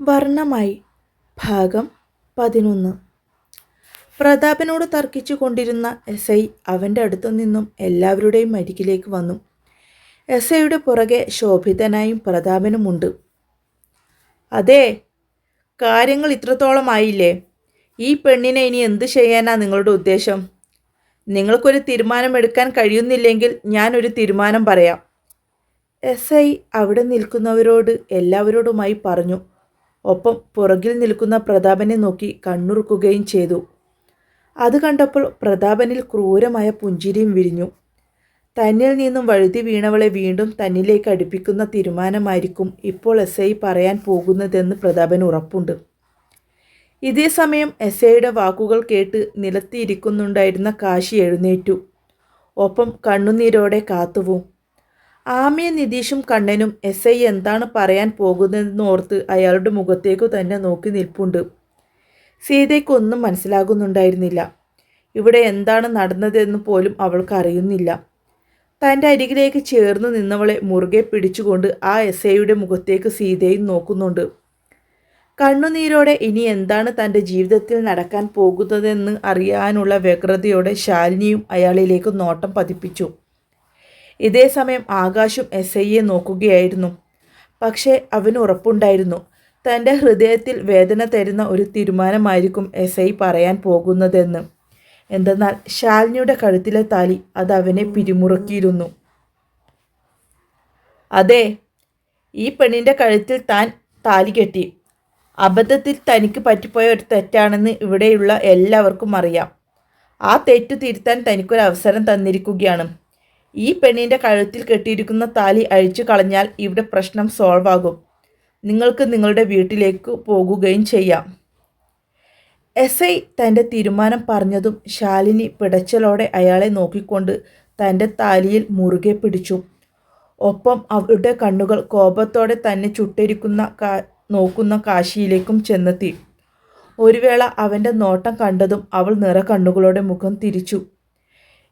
വർണമായി. ഭാഗം പതിനൊന്ന്. പ്രതാപനോട് തർക്കിച്ചു കൊണ്ടിരുന്ന എസ് ഐ അവന്റെ അടുത്തു നിന്നും എല്ലാവരുടെയും അരികിലേക്ക് വന്നു. എസ് ഐയുടെ പുറകെ ശോഭിതനായും പ്രതാപനുമുണ്ട് അതെ കാര്യങ്ങൾ ഇത്രത്തോളം ആയില്ലേ? ഈ പെണ്ണിനെ ഇനി എന്ത് ചെയ്യാനാ നിങ്ങളുടെ ഉദ്ദേശം? നിങ്ങൾക്കൊരു തീരുമാനമെടുക്കാൻ കഴിയുന്നില്ലെങ്കിൽ ഞാനൊരു തീരുമാനം പറയാം. എസ് ഐ അവിടെ നിൽക്കുന്നവരോട് എല്ലാവരോടുമായി പറഞ്ഞു. ഒപ്പം പുറകിൽ നിൽക്കുന്ന പ്രതാപനെ നോക്കി കണ്ണുറുക്കുകയും ചെയ്തു. അത് കണ്ടപ്പോൾ പ്രതാപനിൽ ക്രൂരമായ പുഞ്ചിരിയും വിരിഞ്ഞു. തന്നിൽ നിന്നും വഴുതി വീണവളെ വീണ്ടും തന്നിലേക്ക് അടുപ്പിക്കുന്ന തീരുമാനമായിരിക്കും ഇപ്പോൾ എസ് ഐ പറയാൻ പോകുന്നതെന്ന് പ്രതാപന് ഉറപ്പുണ്ട്. ഇതേ സമയം എസ് ഐയുടെ വാക്കുകൾ കേട്ട് നിലത്തിയിരിക്കുന്നുണ്ടായിരുന്ന കാശി എഴുന്നേറ്റു. ഒപ്പം കണ്ണുനീരോടെ കാത്തുവൂ. ആമയും നിതീഷും കണ്ണനും എസ് ഐ എന്താണ് പറയാൻ പോകുന്നതെന്നോർത്ത് അയാളുടെ മുഖത്തേക്കു തന്നെ നോക്കി നിൽപ്പുണ്ട്. സീതയ്ക്കൊന്നും മനസ്സിലാകുന്നുണ്ടായിരുന്നില്ല. ഇവിടെ എന്താണ് നടന്നതെന്ന് പോലും അവൾക്ക് അറിയുന്നില്ല. തന്റെ അരികിലേക്ക് ചേർന്ന് നിന്നവളെ മുറുകെ പിടിച്ചുകൊണ്ട് ആ എസ് ഐയുടെ മുഖത്തേക്ക് സീതയും നോക്കുന്നുണ്ട്. കണ്ണുനീരോടെ ഇനി എന്താണ് തന്റെ ജീവിതത്തിൽ നടക്കാൻ പോകുന്നതെന്ന് അറിയാനുള്ള വ്യഗ്രതയോടെ ശാലിനിയും അയാളിലേക്ക് നോട്ടം പതിപ്പിച്ചു. ഇതേ സമയം ആകാശും എസ് ഐയെ നോക്കുകയായിരുന്നു. പക്ഷേ അവന് ഉറപ്പുണ്ടായിരുന്നു. തന്റെ ഹൃദയത്തിൽ വേദന തരുന്ന ഒരു തീരുമാനമായിരിക്കും എസ് ഐ പറയാൻ പോകുന്നതെന്ന്. എന്തെന്നാൽ ശാലിനിയുടെ കഴുത്തിലെ താലി അത് അവനെ പിരിമുറുക്കിയിരുന്നു. അതെ ഈ പെണ്ണിന്റെ കഴുത്തിൽ താൻ താലി കെട്ടി. അബദ്ധത്തിൽ തനിക്ക് പറ്റിപ്പോയ ഒരു തെറ്റാണെന്ന് ഇവിടെയുള്ള എല്ലാവർക്കും അറിയാം. ആ തെറ്റ് തിരുത്താൻ തനിക്കൊരു അവസരം തന്നിരിക്കുകയാണ്. ഈ പെണ്ണിന്റെ കഴുത്തിൽ കെട്ടിയിരിക്കുന്ന താലി അഴിച്ചു കളഞ്ഞാൽ ഇവിടെ പ്രശ്നം സോൾവ് ആകും. നിങ്ങൾക്ക് നിങ്ങളുടെ വീട്ടിലേക്ക് പോകുകയും ചെയ്യാം. എസ് ഐ തന്റെ തീരുമാനം പറഞ്ഞതും ശാലിനി പിടച്ചലോടെ അയാളെ നോക്കിക്കൊണ്ട് തന്റെ താലിയിൽ മുറുകെ പിടിച്ചു. ഒപ്പം അവരുടെ കണ്ണുകൾ കോപത്തോടെ തന്നെ ചുട്ടിരിക്കുന്ന കാ നോക്കുന്ന കാശിയിലേക്കും ചെന്നെത്തി. ഒരു വേള അവന്റെ നോട്ടം കണ്ടതും അവൾ നിറ കണ്ണുകളോടെ മുഖം തിരിച്ചു.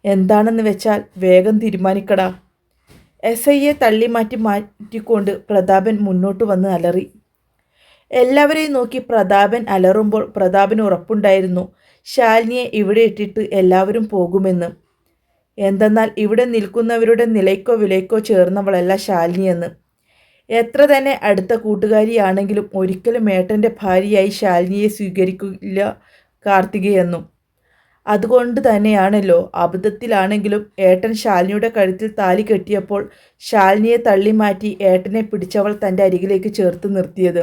എന്താണെന്ന് വെച്ചാൽ വേഗം തീരുമാനിക്കടാ. എസ് ഐയെ തള്ളി മാറ്റി മാറ്റിക്കൊണ്ട് പ്രതാപൻ മുന്നോട്ട് വന്ന് അലറി. എല്ലാവരെയും നോക്കി പ്രതാപൻ അലറുമ്പോൾ പ്രതാപന് ഉറപ്പുണ്ടായിരുന്നു. ശാലിനിയെ ഇവിടെ ഇട്ടിട്ട് എല്ലാവരും പോകുമെന്ന്. എന്തെന്നാൽ ഇവിടെ നിൽക്കുന്നവരുടെ നിലയ്ക്കോ വിലയ്ക്കോ ചേർന്നവളല്ല ശാലിനിയെന്ന്. എത്ര തന്നെ അടുത്ത കൂട്ടുകാരിയാണെങ്കിലും ഒരിക്കലും ഏട്ടന്റെ ഭാര്യയായി ശാലിനിയെ സ്വീകരിക്കില്ല കാർത്തികയെന്നും. അതുകൊണ്ട് തന്നെയാണല്ലോ അബദ്ധത്തിലാണെങ്കിലും ഏട്ടൻ ശാലിനിയുടെ കഴുത്തിൽ താലി കെട്ടിയപ്പോൾ ശാലിനിയെ തള്ളി മാറ്റി ഏട്ടനെ പിടിച്ചവൾ തന്റെ അരികിലേക്ക് ചേർത്ത് നിർത്തിയത്.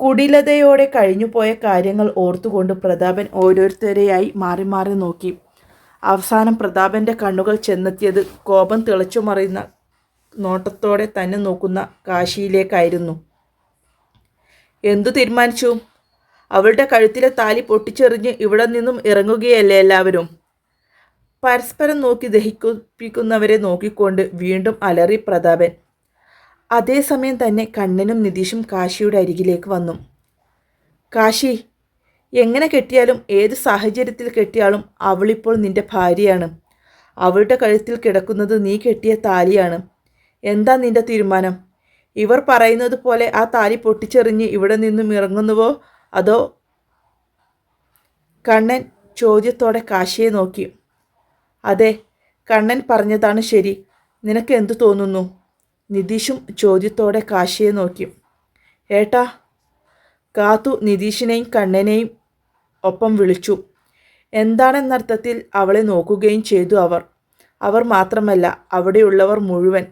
കുടിലതയോടെ കഴിഞ്ഞുപോയ കാര്യങ്ങൾ ഓർത്തുകൊണ്ട് പ്രതാപൻ ഓരോരുത്തരെയായി മാറി മാറി നോക്കി. അവസാനം പ്രതാപന്റെ കണ്ണുകൾ ചെന്നെത്തിയത് കോപം തിളച്ചു മറിയുന്ന നോട്ടത്തോടെ തന്നെ നോക്കുന്ന കാശിയിലേക്കായിരുന്നു. എന്തു തീരുമാനിച്ചു? അവളുടെ കഴുത്തിലെ താലി പൊട്ടിച്ചെറിഞ്ഞ് ഇവിടെ നിന്നും ഇറങ്ങുകയല്ലേ എല്ലാവരും? പരസ്പരം നോക്കി ദഹിപ്പിക്കുന്നവരെ നോക്കിക്കൊണ്ട് വീണ്ടും അലറി പ്രതാപൻ. അതേസമയം തന്നെ കണ്ണനും നിതീഷും കാശിയുടെ അരികിലേക്ക് വന്നു. കാശി എങ്ങനെ കെട്ടിയാലും ഏത് സാഹചര്യത്തിൽ കെട്ടിയാലും അവളിപ്പോൾ നിന്റെ ഭാര്യയാണ്. അവളുടെ കഴുത്തിൽ കിടക്കുന്നത് നീ കെട്ടിയ താലിയാണ്. എന്താ നിന്റെ തീരുമാനം? ഇവർ പറയുന്നത് പോലെ ആ താലി പൊട്ടിച്ചെറിഞ്ഞ് ഇവിടെ നിന്നും ഇറങ്ങുന്നുവോ? അതോ കണ്ണൻ ചോദ്യത്തോടെ കാശിയെ നോക്കി. അതെ കണ്ണൻ പറഞ്ഞതാണ് ശരി. നിനക്ക് എന്തു തോന്നുന്നു? നിതീഷും ചോദ്യത്തോടെ കാശിയെ നോക്കി. ഏട്ടാ കാത്തു നിതീഷിനെയും കണ്ണനെയും ഒപ്പം വിളിച്ചു. എന്താണെന്നർത്ഥത്തിൽ അവളെ നോക്കുകയും ചെയ്തു അവർ. അവർ മാത്രമല്ല അവിടെയുള്ളവർ മുഴുവൻ.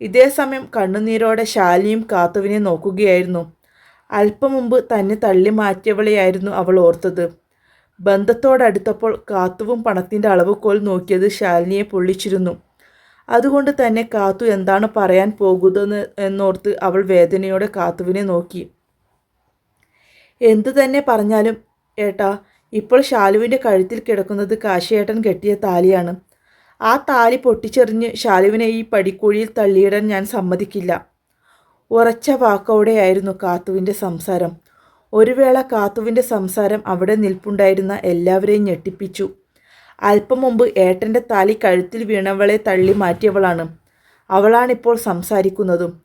ഇതേ സമയം കണ്ണുനീരോടെ ശാലിയും കാത്തുവിനെ നോക്കുകയായിരുന്നു. അല്പം മുമ്പ് തന്നെ തള്ളി മാറ്റിയവളെയായിരുന്നു അവൾ ഓർത്തത്. ബന്ധത്തോടടുത്തപ്പോൾ കാത്തുവും പണത്തിന്റെ അളവുകോൽ നോക്കിയത് ശാലിനിയെ പൊള്ളിച്ചിരുന്നു. അതുകൊണ്ട് തന്നെ കാത്തു എന്താണ് പറയാൻ പോകുന്നത് എന്നോർത്ത് അവൾ വേദനയോടെ കാത്തുവിനെ നോക്കി. എന്തു തന്നെ പറഞ്ഞാലും ഏട്ടാ ഇപ്പോൾ ശാലുവിന്റെ കഴുത്തിൽ കിടക്കുന്നത് കാശിയേട്ടൻ കെട്ടിയ താലിയാണ്. ആ താലി പൊട്ടിച്ചെറിഞ്ഞ് ശാലുവിനെ ഈ പടിക്കുഴിയിൽ തള്ളിയിടാൻ ഞാൻ സമ്മതിക്കില്ല. ഉറച്ച വാക്കോടെയായിരുന്നു കാത്തുവിന്റെ സംസാരം. ഒരു വേള കാത്തുവിന്റെ സംസാരം അവിടെ നിൽപ്പുണ്ടായിരുന്ന എല്ലാവരെയും ഞെട്ടിപ്പിച്ചു. അല്പം മുമ്പ് ഏട്ടന്റെ താലി കഴുത്തിൽ വീണവളെ തള്ളി മാറ്റിയവളാണ്. അവളാണിപ്പോൾ സംസാരിക്കുന്നതും.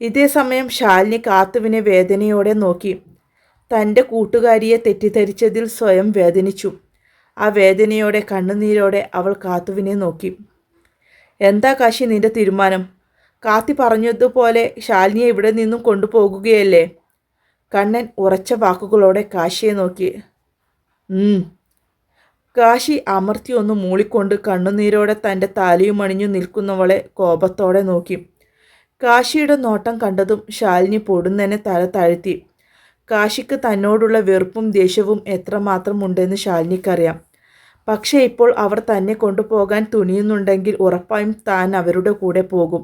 ഇതേ സമയം ശാലിനി കാത്തുവിനെ വേദനയോടെ നോക്കി. തന്റെ കൂട്ടുകാരിയെ തെറ്റിദ്ധരിച്ചതിൽ സ്വയം വേദനിച്ചു. ആ വേദനയോടെ കണ്ണുനീരോടെ അവൾ കാത്തുവിനെ നോക്കി. എന്താ കാശി നിന്റെ തീരുമാനം? കാത്തി പറഞ്ഞതുപോലെ ശാലിനിയെ ഇവിടെ നിന്നും കൊണ്ടുപോകുകയല്ലേ? കണ്ണൻ ഉറച്ച വാക്കുകളോടെ കാശിയെ നോക്കി. കാശി അമർത്തി ഒന്ന് മൂളിക്കൊണ്ട് കണ്ണുനീരോടെ തന്റെ താലിയും അണിഞ്ഞു നിൽക്കുന്നവളെ കോപത്തോടെ നോക്കി. കാശിയുടെ നോട്ടം കണ്ടതും ശാലിനി പൊടുന്നതിനെ തല താഴ്ത്തി. കാശിക്ക് തന്നോടുള്ള വെറുപ്പും ദേഷ്യവും എത്രമാത്രം ഉണ്ടെന്ന് ശാലിനിക്കറിയാം. പക്ഷേ ഇപ്പോൾ അവർ തന്നെ കൊണ്ടുപോകാൻ തുനിയുന്നുണ്ടെങ്കിൽ ഉറപ്പായും താൻ അവരുടെ കൂടെ പോകും.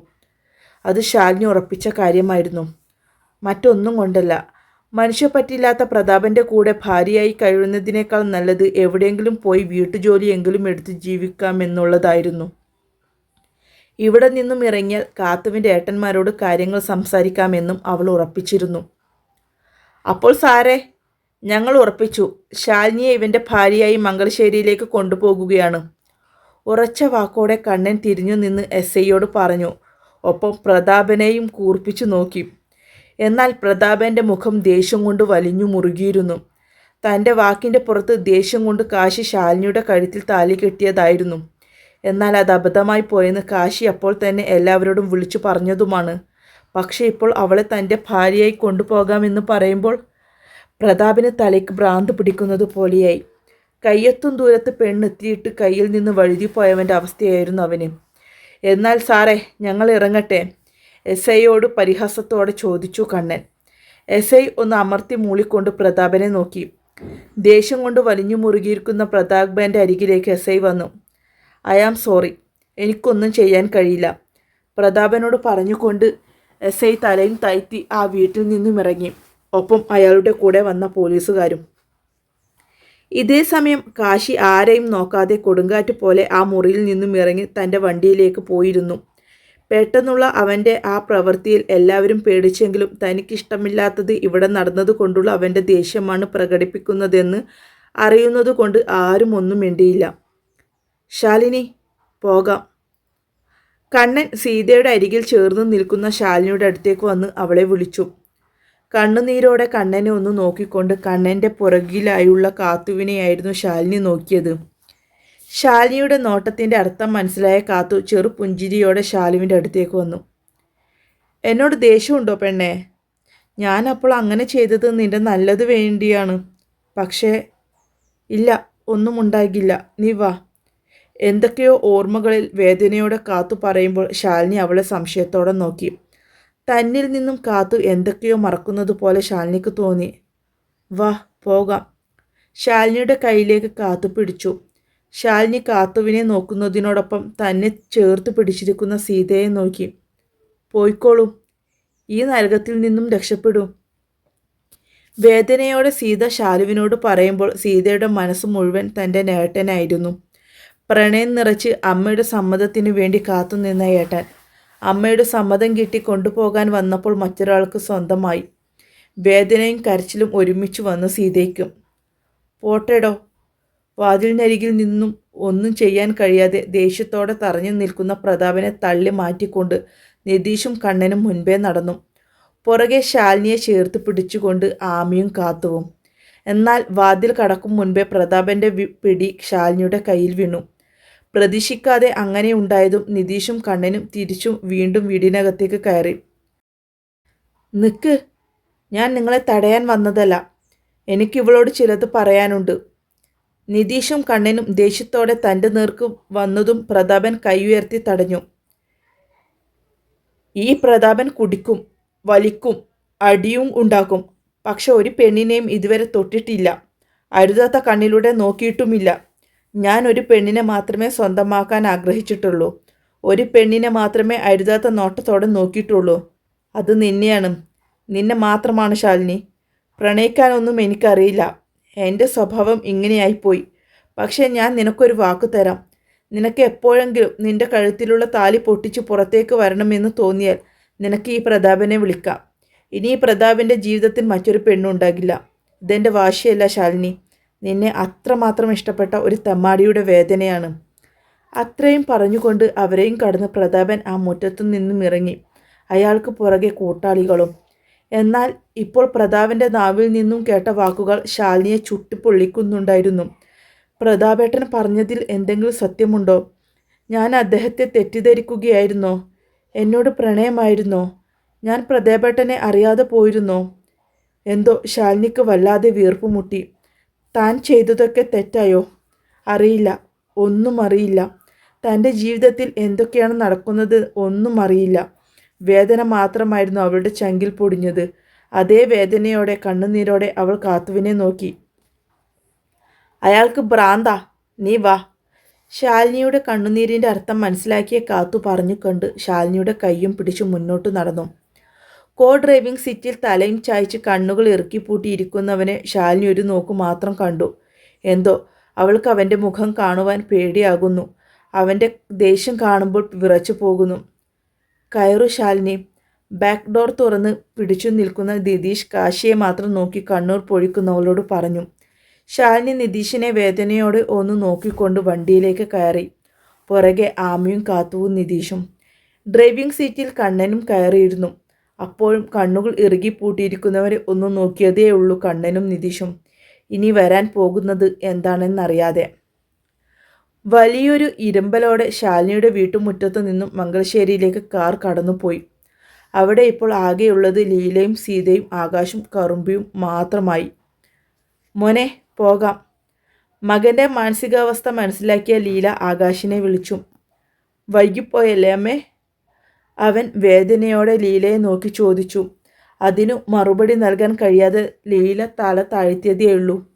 അത് ശാലിനി ഉറപ്പിച്ച കാര്യമായിരുന്നു. മറ്റൊന്നും കൊണ്ടല്ല. മനുഷ്യപ്പറ്റില്ലാത്ത പ്രതാപന്റെ കൂടെ ഭാര്യയായി കഴിയുന്നതിനേക്കാൾ നല്ലത് എവിടെയെങ്കിലും പോയി വീട്ടുജോലിയെങ്കിലും എടുത്ത് ജീവിക്കാമെന്നുള്ളതായിരുന്നു. ഇവിടെ നിന്നും ഇറങ്ങിയാൽ കാത്തുവിന്റെ ഏട്ടന്മാരോട് കാര്യങ്ങൾ സംസാരിക്കാമെന്നും അവൾ ഉറപ്പിച്ചിരുന്നു. അപ്പോൾ സാറേ ഞങ്ങൾ ഉറപ്പിച്ചു. ശാലിനിയെ ഇവന്റെ ഭാര്യയായി മംഗളശ്ശേരിയിലേക്ക് കൊണ്ടുപോകുകയാണ്. ഉറച്ച വാക്കോടെ കണ്ണൻ തിരിഞ്ഞു നിന്ന് എസ് ഐയോട് പറഞ്ഞു. ഒപ്പം പ്രതാപനെയും കൂർപ്പിച്ചു നോക്കി. എന്നാൽ പ്രതാപന്റെ മുഖം ദേഷ്യം കൊണ്ട് വലിഞ്ഞു മുറുകിയിരുന്നു. തന്റെ വാക്കിന്റെ പുറത്ത് ദേഷ്യം കൊണ്ട് കാശി ശാലിനിയുടെ കഴുത്തിൽ താലി കെട്ടിയതായിരുന്നു. എന്നാൽ അത് അബദ്ധമായി പോയെന്ന് കാശി അപ്പോൾ തന്നെ എല്ലാവരോടും വിളിച്ചു പറഞ്ഞതുമാണ്. പക്ഷേ ഇപ്പോൾ അവളെ തന്റെ ഭാര്യയായി കൊണ്ടുപോകാമെന്ന് പറയുമ്പോൾ പ്രതാപിന് തലയ്ക്ക് ഭ്രാന്ത് പിടിക്കുന്നത് പോലെയായി. കയ്യെത്തും ദൂരത്ത് പെണ്ണെത്തിയിട്ട് കയ്യിൽ നിന്ന് വഴുതിപ്പോയവന്റെ അവസ്ഥയായിരുന്നു അവന്. എന്നാൽ സാറേ ഞങ്ങൾ ഇറങ്ങട്ടെ. എസ് ഐയോട് പരിഹാസത്തോടെ ചോദിച്ചു കണ്ണൻ. എസ് ഐ ഒന്ന് അമർത്തി മൂളിക്കൊണ്ട് പ്രതാപനെ നോക്കി. ദേഷ്യം കൊണ്ട് വലിഞ്ഞു മുറുകിയിരിക്കുന്ന പ്രതാപന്റെ അരികിലേക്ക് എസ് ഐ വന്നു. I am sorry. എനിക്കൊന്നും ചെയ്യാൻ കഴിയില്ല. പ്രതാപനോട് പറഞ്ഞുകൊണ്ട് എസ് ഐ തലയും താഴ്ത്തി ആ വീട്ടിൽ നിന്നും ഇറങ്ങി. ഒപ്പം അയാളുടെ കൂടെ വന്ന പോലീസുകാരും ഇതേ സമയം കാശി ആരെയും നോക്കാതെ കൊടുങ്കാറ്റ് പോലെ ആ മുറിയിൽ നിന്നും ഇറങ്ങി തന്റെ വണ്ടിയിലേക്ക് പോയിരുന്നു. പെട്ടെന്നുള്ള അവന്റെ ആ പ്രവൃത്തിയിൽ എല്ലാവരും പേടിച്ചെങ്കിലും തനിക്കിഷ്ടമില്ലാത്തത് ഇവിടെ നടന്നതുകൊണ്ടുള്ള അവന്റെ ദേഷ്യമാണ് പ്രകടിപ്പിക്കുന്നതെന്ന് അറിയുന്നതുകൊണ്ട് ആരും ഒന്നും മിണ്ടിയില്ല. ശാലിനി പോകാം. കണ്ണൻ സീതയുടെ അരികിൽ ചേർന്ന് നിൽക്കുന്ന ശാലിനിയുടെ അടുത്തേക്ക് വന്ന് അവളെ വിളിച്ചു. കണ്ണുനീരോടെ കണ്ണനെ ഒന്ന് നോക്കിക്കൊണ്ട് കണ്ണന്റെ പുറകിലായുള്ള കാത്തുവിനെയായിരുന്നു ശാലിനി നോക്കിയത്. ശാലിനിയുടെ നോട്ടത്തിന്റെ അർത്ഥം മനസ്സിലായ കാത്തു ചെറു പുഞ്ചിരിയോടെ ശാലുവിന്റെ അടുത്തേക്ക് വന്നു. എന്നോട് ദേഷ്യമുണ്ടോ പെണ്ണേ? ഞാൻ അപ്പോൾ അങ്ങനെ ചെയ്തത് നിന്റെ നല്ലത് വേണ്ടിയാണ്. പക്ഷേ ഇല്ല ഒന്നും ഉണ്ടാകില്ല. നീ വാ. എന്തൊക്കെയോ ഓർമ്മകളിൽ വേദനയോടെ കാത്തു പറയുമ്പോൾ ശാലിനി അവളെ സംശയത്തോടെ നോക്കി. തന്നിൽ നിന്നും കാത്തു എന്തൊക്കെയോ മറക്കുന്നത് പോലെ ശാലിനിക്ക് തോന്നി. വാ പോകാം. ശാലിനിയുടെ കയ്യിലേക്ക് കാത്തു പിടിച്ചു. ശാലിനി കാത്തുവിനെ നോക്കുന്നതിനോടൊപ്പം തന്നെ ചേർത്ത് പിടിച്ചിരിക്കുന്ന സീതയെ നോക്കി. പോയിക്കോളൂ. ഈ നരകത്തിൽ നിന്നും രക്ഷപ്പെടൂ. വേദനയോടെ സീത ശാലുവിനോട് പറയുമ്പോൾ സീതയുടെ മനസ്സ് മുഴുവൻ തന്റെ നേട്ടനായിരുന്നു. പ്രണയം നിറച്ച് അമ്മയുടെ സമ്മതത്തിനു വേണ്ടി കാത്തുനിന്ന ഏട്ടൻ. അമ്മയുടെ സമ്മതം കിട്ടി കൊണ്ടുപോകാൻ വന്നപ്പോൾ മറ്റൊരാൾക്ക് സ്വന്തമായി. വേദനയും കരച്ചിലും ഒരുമിച്ച് വന്ന് സീതയ്ക്കും. പോട്ടേടോ വാതിലിനരികിൽ നിന്നും ഒന്നും ചെയ്യാൻ കഴിയാതെ ദേഷ്യത്തോടെ തറഞ്ഞു നിൽക്കുന്ന പ്രതാപനെ തള്ളി മാറ്റിക്കൊണ്ട് നിതീഷും കണ്ണനും മുൻപേ നടന്നു. പുറകെ ശാലിനിയെ ചേർത്ത് പിടിച്ചുകൊണ്ട് ആമിയും കാത്തുവും. എന്നാൽ വാതിൽ കടക്കും മുൻപേ പ്രതാപന്റെ പിടി ശാലിനിയുടെ കയ്യിൽ വീണു. പ്രതീക്ഷിക്കാതെ അങ്ങനെ ഉണ്ടായതും നിതീഷും കണ്ണനും തിരിച്ചും വീണ്ടും വീടിനകത്തേക്ക് കയറി. നിക്ക് ഞാൻ നിങ്ങളെ തടയാൻ വന്നതല്ല. എനിക്കിവളോട് ചിലത് പറയാനുണ്ട് നിതീഷും കണ്ണനും ദേഷ്യത്തോടെ തന്റെ നേർക്ക് വന്നതും പ്രതാപൻ കൈയുയർത്തി തടഞ്ഞു. ഈ പ്രതാപൻ കുടിക്കും വലിക്കും അടിയും ഉണ്ടാക്കും. പക്ഷെ ഒരു പെണ്ണിനെയും ഇതുവരെ തൊട്ടിട്ടില്ല. അരുതാത്ത കണ്ണിലൂടെ നോക്കിയിട്ടുമില്ല. ഞാൻ ഒരു പെണ്ണിനെ മാത്രമേ സ്വന്തമാക്കാൻ ആഗ്രഹിച്ചിട്ടുള്ളൂ. ഒരു പെണ്ണിനെ മാത്രമേ അരുതാത്ത നോട്ടത്തോടെ നോക്കിയിട്ടുള്ളൂ. അത് നിന്നെയാണ്. നിന്നെ മാത്രമാണ് ശാലിനി. പ്രണയിക്കാനൊന്നും എനിക്കറിയില്ല. എന്റെ സ്വഭാവം ഇങ്ങനെയായിപ്പോയി. പക്ഷേ ഞാൻ നിനക്കൊരു വാക്ക് തരാം. നിനക്ക് എപ്പോഴെങ്കിലും നിന്റെ കഴുത്തിലുള്ള താലി പൊട്ടിച്ച് പുറത്തേക്ക് വരണമെന്ന് തോന്നിയാൽ നിനക്ക് ഈ പ്രതാപനെ വിളിക്കാം. ഇനി ഈ പ്രതാപിന്റെ ജീവിതത്തിൽ മറ്റൊരു പെണ്ണുണ്ടാകില്ല. ഇതെന്റെ വാശിയല്ല ശാലിനി. നിന്നെ അത്രമാത്രം ഇഷ്ടപ്പെട്ട ഒരു തെമ്മാടിയുടെ വേദനയാണ്. അത്രയും പറഞ്ഞുകൊണ്ട് അവരെയും കടന്ന് പ്രതാപൻ ആ മുറ്റത്തു നിന്നും ഇറങ്ങി. അയാൾക്ക് പുറകെ കൂട്ടാളികളും. എന്നാൽ ഇപ്പോൾ പ്രതാപന്റെ നാവിൽ നിന്നും കേട്ട വാക്കുകൾ ശാലിനിയെ ചുട്ടിപ്പൊള്ളിക്കുന്നുണ്ടായിരുന്നു. പ്രതാപേട്ടൻ പറഞ്ഞതിൽ എന്തെങ്കിലും സത്യമുണ്ടോ? ഞാൻ അദ്ദേഹത്തെ തെറ്റിദ്ധരിക്കുകയായിരുന്നോ? എന്നോട് പ്രണയമായിരുന്നോ? ഞാൻ പ്രതാപേട്ടനെ അറിയാതെ പോയിരുന്നോ? എന്തോ ശാലിനിക്ക് വല്ലാതെ വീർപ്പുമുട്ടി. താൻ ചെയ്തതൊക്കെ തെറ്റായോ? അറിയില്ല. ഒന്നും അറിയില്ല. തന്റെ ജീവിതത്തിൽ എന്തൊക്കെയാണ് നടക്കുന്നത് ഒന്നും അറിയില്ല. വേദന മാത്രമായിരുന്നു അവളുടെ ചങ്കിൽ പൊടിഞ്ഞത്. അതേ വേദനയോടെ കണ്ണുനീരോടെ അവൾ കാത്തുവിനെ നോക്കി. അയാൾക്ക് ഭ്രാന്ത നീ വാ. ശാലിനിയുടെ കണ്ണുനീരിന്റെ അർത്ഥം മനസ്സിലാക്കിയ കാത്തു പറഞ്ഞു കണ്ട് ശാലിനിയുടെ കൈയും പിടിച്ചു മുന്നോട്ട് നടന്നു. കോ ഡ്രൈവിംഗ് സീറ്റിൽ തലയും ചായച്ച് കണ്ണുകൾ ഇറുക്കി പൂട്ടിയിരിക്കുന്നവനെ ശാലിനി ഒരു നോക്ക് മാത്രം കണ്ടു. എന്തോ അവൾക്ക് അവന്റെ മുഖം കാണുവാൻ പേടിയാകുന്നു. അവന്റെ ദേഷ്യം കാണുമ്പോൾ വിറച്ചു പോകുന്നു. കയറു ശാലിനി. ബാക്ക് ഡോർ തുറന്ന് പിടിച്ചു നിൽക്കുന്ന നിതീഷ് കാശിയെ മാത്രം നോക്കി കണ്ണൂർ പൊഴിക്കുന്നവളോട് പറഞ്ഞു. ശാലിനി നിതീഷിനെ വേദനയോടെ ഒന്ന് നോക്കിക്കൊണ്ട് വണ്ടിയിലേക്ക് കയറി. പുറകെ ആമയും കാത്തുവും നിതീഷും. ഡ്രൈവിംഗ് സീറ്റിൽ കണ്ണനും കയറിയിരുന്നു. അപ്പോഴും കണ്ണുകൾ ഇറുകി പൂട്ടിയിരിക്കുന്നവരെ ഒന്ന് നോക്കിയതേ ഉള്ളൂ കണ്ണനും നിതീഷും. ഇനി വരാൻ പോകുന്നത് എന്താണെന്നറിയാതെ. വലിയൊരു ഇരുമ്പലോടെ ശാലിനിയുടെ വീട്ടുമുറ്റത്തു നിന്നും മംഗളശ്ശേരിയിലേക്ക് കാർ കടന്നുപോയി. അവിടെ ഇപ്പോൾ ആകെയുള്ളത് ലീലയും സീതയും ആകാശും കറുമ്പിയും മാത്രമായി. മോനെ പോകാം. മകന്റെ മാനസികാവസ്ഥ മനസ്സിലാക്കിയ ലീല ആകാശിനെ വിളിച്ചു. വൈകിപ്പോയല്ലേ അമ്മേ? അവൻ വേദനയോടെ ലീലയെ നോക്കി ചോദിച്ചു. അതിനു മറുപടി നൽകാൻ കഴിയാതെ ലീല തല താഴ്ത്തിയതേയുള്ളൂ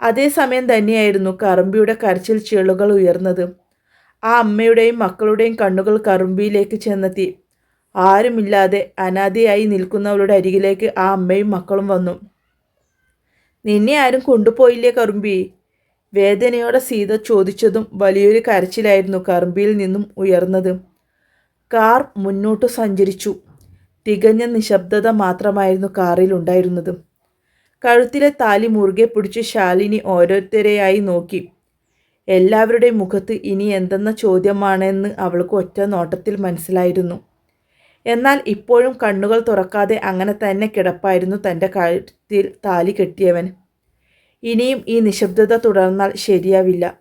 അതേസമയം തന്നെയായിരുന്നു കറുമ്പിയുടെ കരച്ചിൽ ചീളുകൾ ഉയർന്നത്. ആ അമ്മയുടെയും മക്കളുടെയും കണ്ണുകൾ കറുമ്പിയിലേക്ക് ചെന്നെത്തി. ആരുമില്ലാതെ അനാഥയായി നിൽക്കുന്നവളുടെ അരികിലേക്ക് ആ അമ്മയും മക്കളും വന്നു. നിന്നെ ആരും കൊണ്ടുപോയില്ലേ കറുമ്പി? വേദനയോടെ സീത ചോദിച്ചതും വലിയൊരു കരച്ചിലായിരുന്നു കറുമ്പിയിൽ നിന്നും ഉയർന്നത്. കാർ മുന്നോട്ട് സഞ്ചരിച്ചു. തികഞ്ഞ നിശബ്ദത മാത്രമായിരുന്നു കാറിൽ ഉണ്ടായിരുന്നത്. കഴുത്തിലെ താലി മുറുകെ പിടിച്ച് ശാലിനി ഓരോരുത്തരെയായി നോക്കി. എല്ലാവരുടെയും മുഖത്ത് ഇനി എന്തെന്ന ചോദ്യമാണെന്ന് അവൾക്ക് ഒറ്റ നോട്ടത്തിൽ മനസ്സിലായിരുന്നു. എന്നാൽ ഇപ്പോഴും കണ്ണുകൾ തുറക്കാതെ അങ്ങനെ തന്നെ കിടപ്പായിരുന്നു തന്റെ കഴുത്തിൽ താലി കെട്ടിയവൻ. ഇനിയും ഈ നിശബ്ദത തുടർന്നാൽ ശരിയാവില്ല.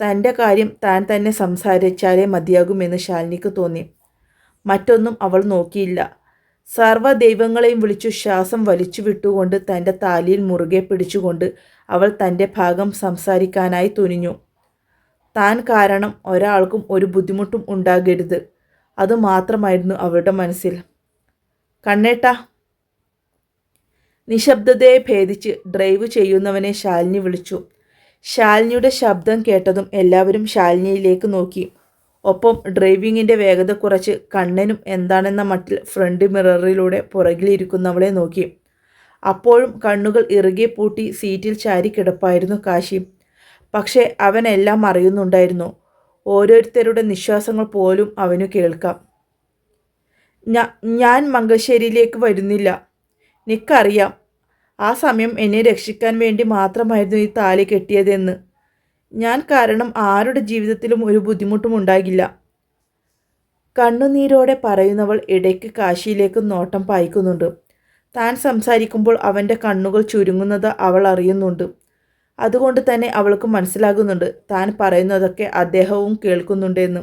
തന്റെ കാര്യം താൻ തന്നെ സംസാരിച്ചാലേ മതിയാകുമെന്ന് ശാലിനിക്ക് തോന്നി. മറ്റൊന്നും അവൾ നോക്കിയില്ല. സർവ ദൈവങ്ങളെയും വിളിച്ചു ശ്വാസം വലിച്ചു വിട്ടുകൊണ്ട് തന്റെ താലിയിൽ മുറുകെ പിടിച്ചുകൊണ്ട് അവൾ തന്റെ ഭാഗം സംസാരിക്കാനായി തുനിഞ്ഞു. താൻ കാരണം ഒരാൾക്കും ഒരു ബുദ്ധിമുട്ടും ഉണ്ടാകരുത്. അതുമാത്രമായിരുന്നു അവളുടെ മനസ്സിൽ. കണ്ണേട്ട. നിശബ്ദതയെ ഭേദിച്ച് ഡ്രൈവ് ചെയ്യുന്നവനെ ശാലിനി വിളിച്ചു. ശാലിനിയുടെ ശബ്ദം കേട്ടതും എല്ലാവരും ശാലിനിയിലേക്ക് നോക്കി. ഒപ്പം ഡ്രൈവിങ്ങിന്റെ വേഗത കുറച്ച് കണ്ണനും എന്താണെന്ന മട്ടിൽ ഫ്രണ്ട് മിററിലൂടെ പുറകിലിരിക്കുന്നവളെ നോക്കി. അപ്പോഴും കണ്ണുകൾ ഇറുകെ പൂട്ടി സീറ്റിൽ ചാരി കിടപ്പായിരുന്നു കാശി. പക്ഷേ അവനെല്ലാം അറിയുന്നുണ്ടായിരുന്നു. ഓരോരുത്തരുടെ നിശ്വാസങ്ങൾ പോലും അവനു കേൾക്കാം. ഞാൻ മംഗശ്ശേരിയിലേക്ക് വരുന്നില്ല. നിക്കറിയാം. ആ സമയം എന്നെ രക്ഷിക്കാൻ വേണ്ടി മാത്രമായിരുന്നു ഈ താലി കെട്ടിയതെന്ന്. ഞാൻ കാരണം ആരുടെ ജീവിതത്തിലും ഒരു ബുദ്ധിമുട്ടും ഉണ്ടാകില്ല കണ്ണുനീരോടെ പറയുന്നവൾ ഇടയ്ക്ക് കാശിയിലേക്ക് നോട്ടം പായിക്കുന്നുണ്ട്. താൻ സംസാരിക്കുമ്പോൾ അവന്റെ കണ്ണുകൾ ചുരുങ്ങുന്നത് അവൾ അറിയുന്നുണ്ട്. അതുകൊണ്ട് തന്നെ അവൾക്ക് മനസ്സിലാകുന്നുണ്ട് താൻ പറയുന്നതൊക്കെ അദ്ദേഹവും കേൾക്കുന്നുണ്ടെന്ന്.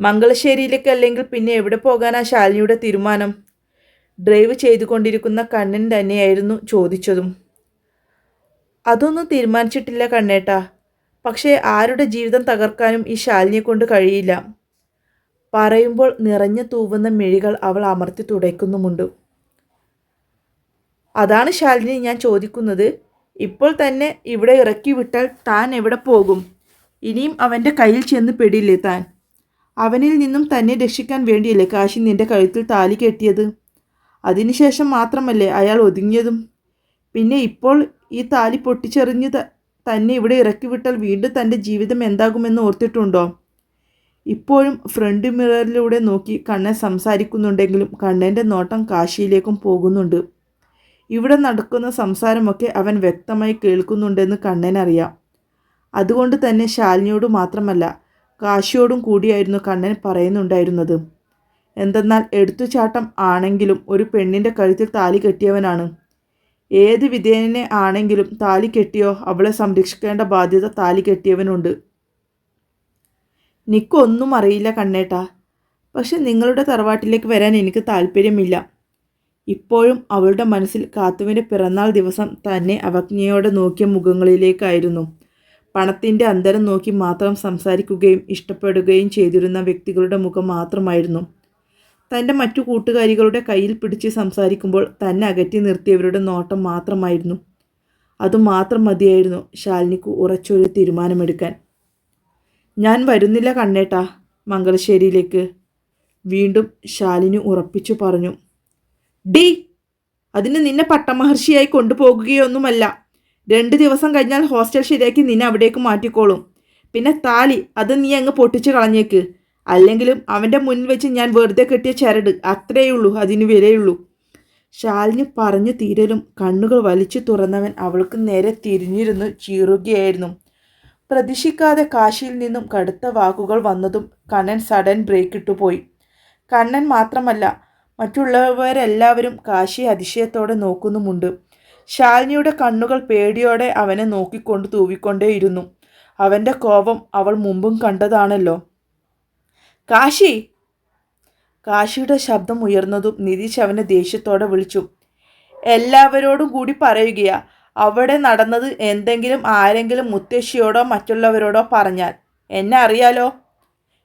മംഗളശ്ശേരിയിലേക്ക് അല്ലെങ്കിൽ പിന്നെ എവിടെ പോകാനാ ശാലിനിയുടെ തീരുമാനം? ഡ്രൈവ് ചെയ്തുകൊണ്ടിരിക്കുന്ന കണ്ണൻ തന്നെയായിരുന്നു ചോദിച്ചതും. അതൊന്നും തീരുമാനിച്ചിട്ടില്ല കണ്ണേട്ടാ. പക്ഷേ ആരുടെ ജീവിതം തകർക്കാനും ഈ ശാലിനിയെ കൊണ്ട് കഴിയില്ല. പറയുമ്പോൾ നിറഞ്ഞു തൂവുന്ന മിഴികൾ അവൾ അമർത്തി തുടയ്ക്കുന്നുമുണ്ട്. അതാണ് ശാലിനി ഞാൻ ചോദിക്കുന്നത്. ഇപ്പോൾ തന്നെ ഇവിടെ ഇറക്കി വിട്ടാൽ താൻ എവിടെ പോകും? ഇനിയും അവന്റെ കയ്യിൽ ചെന്ന് പെടില്ലേ താൻ? അവനിൽ നിന്നും തന്നെ രക്ഷിക്കാൻ വേണ്ടിയല്ലേ കാശി നിന്റെ കഴുത്തിൽ താലി കെട്ടിയത്? അതിനുശേഷം മാത്രമല്ലേ അയാൾ ഒതുങ്ങിയതും? പിന്നെ ഇപ്പോൾ ഈ താലി പൊട്ടിച്ചെറിഞ്ഞ് തന്നെ ഇവിടെ ഇറക്കി വിട്ടാൽ വീണ്ടും തന്റെ ജീവിതം എന്താകുമെന്ന് ഓർത്തിട്ടുണ്ടോ? ഇപ്പോഴും ഫ്രണ്ട് മിററിലൂടെ നോക്കി കണ്ണൻ സംസാരിക്കുന്നുണ്ടെങ്കിലും കണ്ണന്റെ നോട്ടം കാശിയിലേക്കും പോകുന്നുണ്ട്. ഇവിടെ നടക്കുന്ന സംസാരമൊക്കെ അവൻ വ്യക്തമായി കേൾക്കുന്നുണ്ടെന്ന് കണ്ണനറിയാം. അതുകൊണ്ട് തന്നെ ശാലിനിയോട് മാത്രമല്ല കാശിയോടും കൂടിയായിരുന്നു കണ്ണൻ പറയുന്നുണ്ടായിരുന്നത്. എന്തെന്നാൽ എടുത്തുചാട്ടം ആണെങ്കിലും ഒരു പെണ്ണിന്റെ കഴുത്തിൽ താലി കെട്ടിയവനാണ്. ഏത് വിധേയനെ ആണെങ്കിലും താലി കെട്ടിയോ അവളെ സംരക്ഷിക്കേണ്ട ബാധ്യത താലി കെട്ടിയവനുണ്ട്. നിക്കൊന്നും അറിയില്ല കണ്ണേട്ടാ. പക്ഷെ നിങ്ങളുടെ തറവാട്ടിലേക്ക് വരാൻ എനിക്ക് താല്പര്യമില്ല. ഇപ്പോഴും അവളുടെ മനസ്സിൽ കാത്തുവിന്റെ പിറന്നാൾ ദിവസം തന്നെ അവജ്ഞയോടെ നോക്കിയ മുഖങ്ങളിലേക്കായിരുന്നു. പണത്തിന്റെ അന്തരം നോക്കി മാത്രം സംസാരിക്കുകയും ഇഷ്ടപ്പെടുകയും ചെയ്തിരുന്ന വ്യക്തികളുടെ മുഖം മാത്രമായിരുന്നു. തന്റെ മറ്റു കൂട്ടുകാരികളുടെ കയ്യിൽ പിടിച്ച് സംസാരിക്കുമ്പോൾ തന്നെ അകറ്റി നിർത്തിയവരുടെ നോട്ടം മാത്രമായിരുന്നു. അതുമാത്രം മതിയായിരുന്നു ശാലിനിക്ക് ഉറച്ചൊരു തീരുമാനമെടുക്കാൻ. ഞാൻ വരുന്നില്ല കണ്ണേട്ടാ മംഗലശ്ശേരിയിലേക്ക് വീണ്ടും ശാലിനി ഉറപ്പിച്ചു പറഞ്ഞു. ഡി അതിന് നിന്നെ പട്ടമഹർഷിയായി കൊണ്ടുപോകുകയൊന്നുമല്ല. രണ്ട് ദിവസം കഴിഞ്ഞാൽ ഹോസ്റ്റൽ ശരിയാക്കി നിന്നെ അവിടേക്ക് മാറ്റിക്കോളും. പിന്നെ താലി അത് നീ അങ്ങ് പൊട്ടിച്ച് കളഞ്ഞേക്ക്. അല്ലെങ്കിലും അവന്റെ മുന്നിൽ വെച്ച് ഞാൻ വെറുതെ കെട്ടിയ ചരട് അത്രയുള്ളൂ അതിന് വിലയുള്ളൂ. ശാലിനി പറഞ്ഞു തീരലും കണ്ണുകൾ വലിച്ചു തുറന്നവൻ അവൾക്ക് നേരെ തിരിഞ്ഞിരുന്നു ചീറുകയായിരുന്നു. പ്രതീക്ഷിക്കാതെ കാശിയിൽ നിന്നും കടുത്ത വാക്കുകൾ വന്നതും കണ്ണൻ സഡൻ ബ്രേക്ക് ഇട്ടുപോയി കണ്ണൻ മാത്രമല്ല മറ്റുള്ളവരെല്ലാവരും കാശി അതിശയത്തോടെ നോക്കുന്നുമുണ്ട്. ശാലിനിയുടെ കണ്ണുകൾ പേടിയോടെ അവനെ നോക്കിക്കൊണ്ട് തൂവിക്കൊണ്ടേയിരുന്നു. അവന്റെ കോപം അവൾ മുമ്പും കണ്ടതാണല്ലോ. കാശി. കാശിയുടെ ശബ്ദം ഉയർന്നതും നിതീഷ് അവനെ ദേഷ്യത്തോടെ വിളിച്ചു. എല്ലാവരോടും കൂടി പറയുകയാ അവിടെ നടന്നത് എന്തെങ്കിലും ആരെങ്കിലും മുത്തശ്ശിയോടോ മറ്റുള്ളവരോടോ പറഞ്ഞാൽ. എന്നെ അറിയാലോ?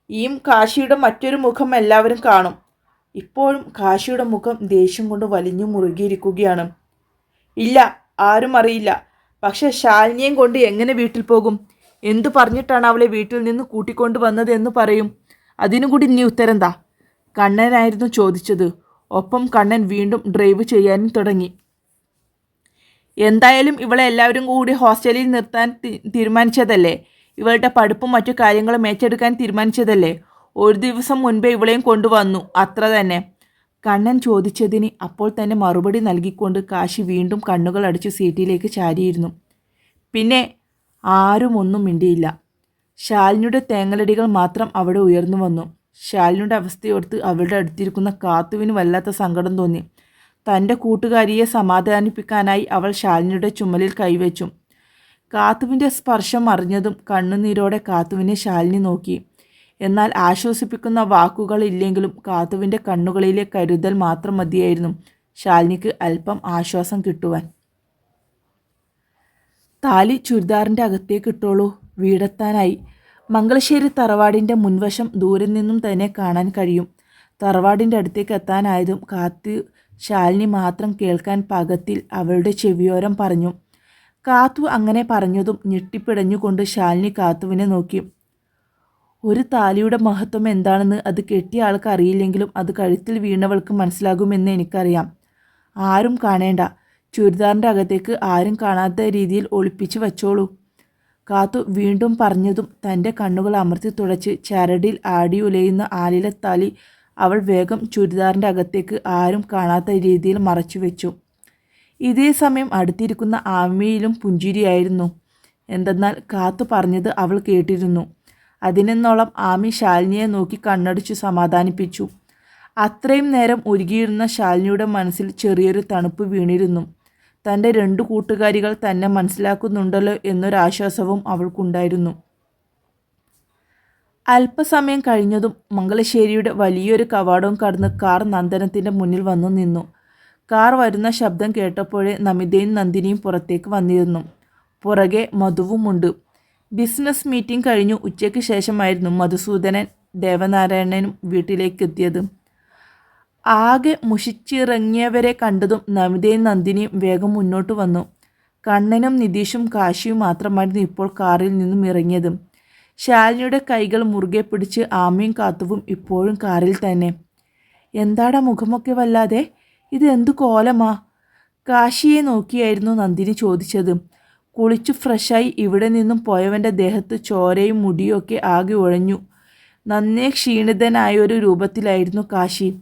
ഈ കാശിയുടെ മറ്റൊരു മുഖം എല്ലാവരും കാണും. ഇപ്പോഴും കാശിയുടെ മുഖം ദേഷ്യം കൊണ്ട് വലിഞ്ഞു മുറുകിയിരിക്കുകയാണ്. ഇല്ല ആരും അറിയില്ല. പക്ഷെ ശാലിനിയും കൊണ്ട് എങ്ങനെ വീട്ടിൽ പോകും? എന്തു പറഞ്ഞിട്ടാണ് അവളെ വീട്ടിൽ നിന്ന് കൂട്ടിക്കൊണ്ടു വന്നത് എന്ന് പറയും. അതിനു കൂടി നീ ഉത്തരം താ കണ്ണനായിരുന്നു ചോദിച്ചത്. ഒപ്പം കണ്ണൻ വീണ്ടും ഡ്രൈവ് ചെയ്യാനും തുടങ്ങി. എന്തായാലും ഇവളെ എല്ലാവരും കൂടി ഹോസ്റ്റലിൽ നിർത്താൻ തീരുമാനിച്ചതല്ലേ? ഇവളുടെ പഠിപ്പും മറ്റു കാര്യങ്ങളും ഏറ്റെടുക്കാൻ തീരുമാനിച്ചതല്ലേ? ഒരു ദിവസം മുൻപേ ഇവളെയും കൊണ്ടുവന്നു. അത്ര തന്നെ. കണ്ണൻ ചോദിച്ചതിന് അപ്പോൾ തന്നെ മറുപടി നൽകിക്കൊണ്ട് കാശി വീണ്ടും കണ്ണുകൾ അടിച്ച് സീറ്റിലേക്ക് ചാരിയിരുന്നു. പിന്നെ ആരും ഒന്നും മിണ്ടിയില്ല. ശാലിനിയുടെ തേങ്ങലടികൾ മാത്രം അവിടെ ഉയർന്നു വന്നു. ശാലിനിയുടെ അവസ്ഥയോർത്ത് അവളുടെ അടുത്തിരിക്കുന്ന കാത്തുവിന് വല്ലാത്ത സങ്കടം തോന്നി. തന്റെ കൂട്ടുകാരിയെ സമാധാനിപ്പിക്കാനായി അവൾ ശാലിനിയുടെ ചുമലിൽ കൈവച്ചു. കാത്തുവിന്റെ സ്പർശം അറിഞ്ഞതും കണ്ണുനീരോടെ കാത്തുവിനെ ശാലിനി നോക്കി. എന്നാൽ ആശ്വസിപ്പിക്കുന്ന വാക്കുകളില്ലെങ്കിലും കാത്തുവിന്റെ കണ്ണുകളിലെ കരുതൽ മാത്രം മതിയായിരുന്നു. ശാലിനിക്ക് അല്പം ആശ്വാസം കിട്ടുവാൻ. താലി ചുരിദാറിന്റെ അകത്തേക്ക് ഇട്ടോളൂ. വീടെത്താനായി. മംഗളശ്ശേരി തറവാടിന്റെ മുൻവശം ദൂരെ നിന്നും തന്നെ കാണാൻ കഴിയും. തറവാടിന്റെ അടുത്തേക്ക് എത്താനായതും കാത്ത് ശാലിനി മാത്രം കേൾക്കാൻ പാകത്തിൽ അവളുടെ ചെവിയോരം പറഞ്ഞു. കാത്തു അങ്ങനെ പറഞ്ഞതും ഞെട്ടിപ്പിടഞ്ഞുകൊണ്ട് ശാലിനി കാത്തുവിനെ നോക്കി. ഒരു താലിയുടെ മഹത്വം എന്താണെന്ന് അത് കെട്ടിയ ആൾക്ക് അറിയില്ലെങ്കിലും അത് കഴുത്തിൽ വീണവൾക്ക് മനസ്സിലാകുമെന്ന് എനിക്കറിയാം. ആരും കാണേണ്ട. ചുരിദാറിന്റെ അകത്തേക്ക് ആരും കാണാത്ത രീതിയിൽ ഒളിപ്പിച്ചു വച്ചോളൂ. കാത്തു വീണ്ടും പറഞ്ഞതും തന്റെ കണ്ണുകൾ അമർത്തി തുടച്ച് ചരടിൽ ആടി ഉലയുന്ന ആലിലത്താലി അവൾ വേഗം ചുരിദാറിന്റെ അകത്തേക്ക് ആരും കാണാത്ത രീതിയിൽ മറച്ചു വെച്ചു. ഇതേ സമയം അടുത്തിരിക്കുന്ന ആമിയിലും പുഞ്ചിരിയായിരുന്നു. എന്തെന്നാൽ കാത്തു പറഞ്ഞത് അവൾ കേട്ടിരുന്നു. അതിനെന്നോളം ആമി ശാലിനിയെ നോക്കി കണ്ണടിച്ചു സമാധാനിപ്പിച്ചു. അത്രയും നേരം ഒരുകിയിരുന്ന ശാലിനിയുടെ മനസ്സിൽ ചെറിയൊരു തണുപ്പ് വീണിരുന്നു. തന്റെ രണ്ടു കൂട്ടുകാരികൾ തന്നെ മനസ്സിലാക്കുന്നുണ്ടല്ലോ എന്നൊരാശ്വാസവും അവൾക്കുണ്ടായിരുന്നു. അല്പസമയം കഴിഞ്ഞതും മംഗലശ്ശേരിയുടെ വലിയൊരു കവാടവും കടന്ന് കാർ നന്ദനത്തിന്റെ മുന്നിൽ വന്നു നിന്നു. കാർ വരുന്ന ശബ്ദം കേട്ടപ്പോഴേ നമിതയും നന്ദിനിയും പുറത്തേക്ക് വന്നിരുന്നു. പുറകെ മധുവുമുണ്ട്. ബിസിനസ് മീറ്റിംഗ് കഴിഞ്ഞു ഉച്ചയ്ക്ക് ശേഷമായിരുന്നു മധുസൂദനൻ ദേവനാരായണനും വീട്ടിലേക്ക് എത്തിയത് ആകെ മുഷിച്ചിറങ്ങിയവരെ കണ്ടതും നമിതയും നന്ദിനിയും വേഗം മുന്നോട്ട് വന്നു. കണ്ണനും നിതീഷും കാശിയും മാത്രമായിരുന്നു ഇപ്പോൾ കാറിൽ നിന്നും ഇറങ്ങിയതും. ശാലിനിയുടെ കൈകൾ മുറുകെ പിടിച്ച് ആമയും കാത്തുവും ഇപ്പോഴും കാറിൽ തന്നെ. എന്താടാ മുഖമൊക്കെ വല്ലാതെ? ഇത് എന്തു കോലമാ? കാശിയെ നോക്കിയായിരുന്നു നന്ദിനി ചോദിച്ചത്. കുളിച്ചു ഫ്രഷായി ഇവിടെ നിന്നും പോയവന്റെ ദേഹത്ത് ചോരയും മുടിയും ഒക്കെ ആകെ ഉഴഞ്ഞു നന്നേ ക്ഷീണിതനായ ഒരു രൂപത്തിലായിരുന്നു കാശി.